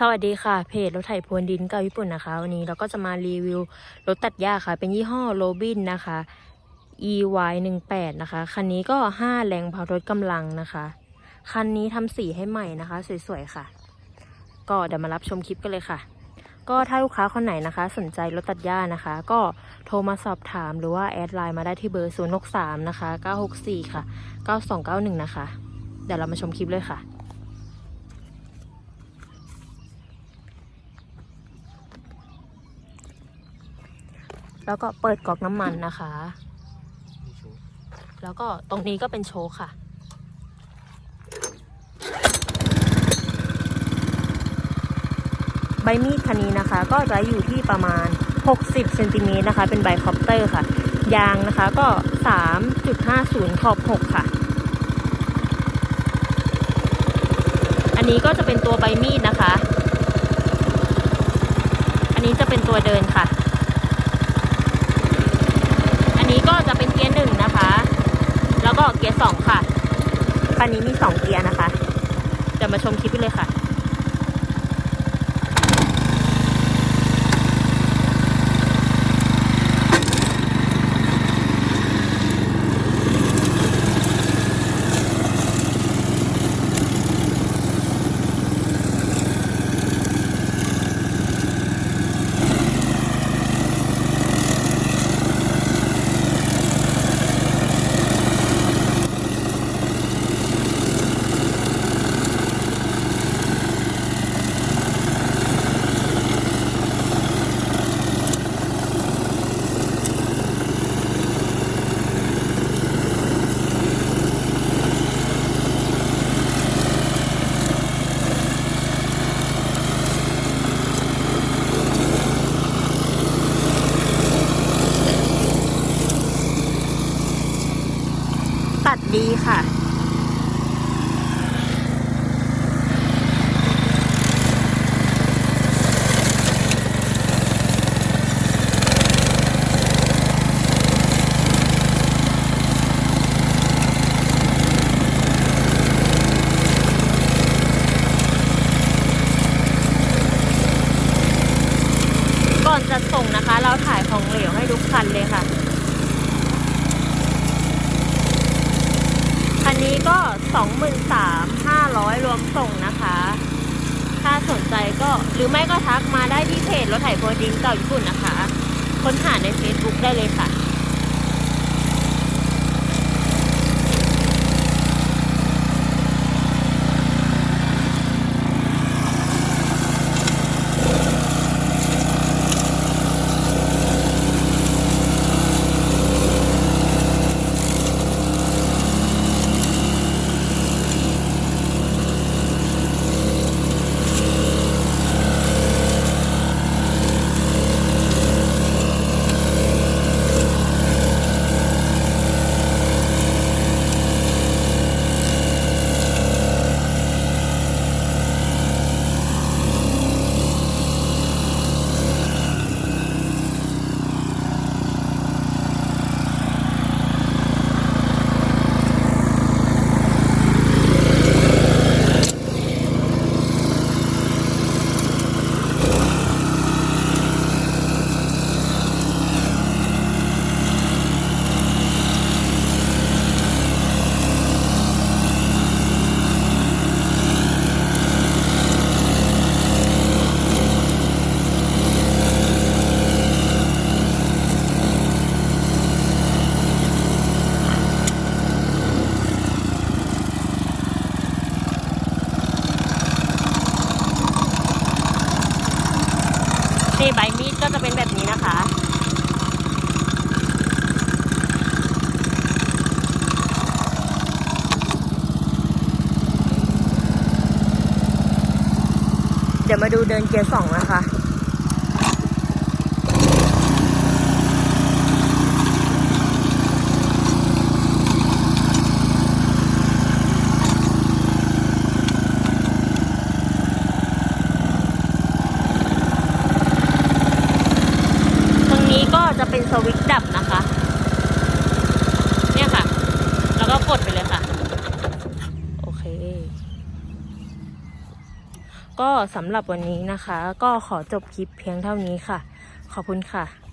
สวัสดีค่ะ เพจรถไถพรวนดินเก่าญี่ปุ่นนะคะ วันนี้เราก็จะมารีวิวรถตัดหญ้าค่ะ เป็นยี่ห้อโรบินนะคะ EY 1 8 นะคะ คันนี้ก็ 5 แรงพารถกำลังนะคะ คันนี้ทำสีให้ใหม่นะคะ สวยๆค่ะ ก็เดี๋ยวมารับชมคลิปกันเลยค่ะ ก็ถ้าลูกค้าคนไหนนะคะ สนใจรถตัดหญ้านะคะ ก็โทรมาสอบถามหรือว่าแอดไลน์มาได้ที่เบอร์ 0 6 3 นะคะ 964 ค่ะ 9291 นะคะ เดี๋ยวเรามาชมคลิปเลยค่ะ แล้วก็เปิดก๊อกน้ำมันนะคะ แล้วก็ตรงนี้ก็เป็นโชว์ค่ะ ใบมีดคันนี้นะคะ ก็จะอยู่ที่ประมาณ 60เซนติเมตรนะคะ เป็นใบคอปเตอร์ค่ะ ยางนะคะก็ 3.50ขอบ6ค่ะ อันนี้ก็จะเป็นตัวใบมีดนะคะ อันนี้จะเป็นตัวเดินค่ะ อันนี้ก็จะเป็นเกียร์หนึ่งนะคะ แล้วก็เกียร์สองค่ะ คันนี้มีสองเกียร์นะคะเดี๋ยวมาชมคลิปไปเลยค่ะ ตั ดีค่ะก่อนจะส่งนะคะ เราถ่ายของเหลวให้ทุกคันเลยค่ะ นี้ก็ 23,500 รวมส่งนะคะ ถ้าสนใจก็หรือไม่ก็ทักมาได้ที่เพจรถไถโพดินเก่าญี่ปุ่นนะคะ ค้นหาใน Facebook ได้เลยค่ะ นี่ใบมีดก็จะเป็นแบบนี้นะคะ เดี๋ยวมาดูเดินเกียร์สองนะคะ จะเป็นสวิตช์ดับนะคะ เนี่ยค่ะ แล้วก็กดไปเลยค่ะ โอเค ก็สำหรับวันนี้นะคะ ก็ขอจบคลิปเพียงเท่านี้ค่ะ ขอบคุณค่ะ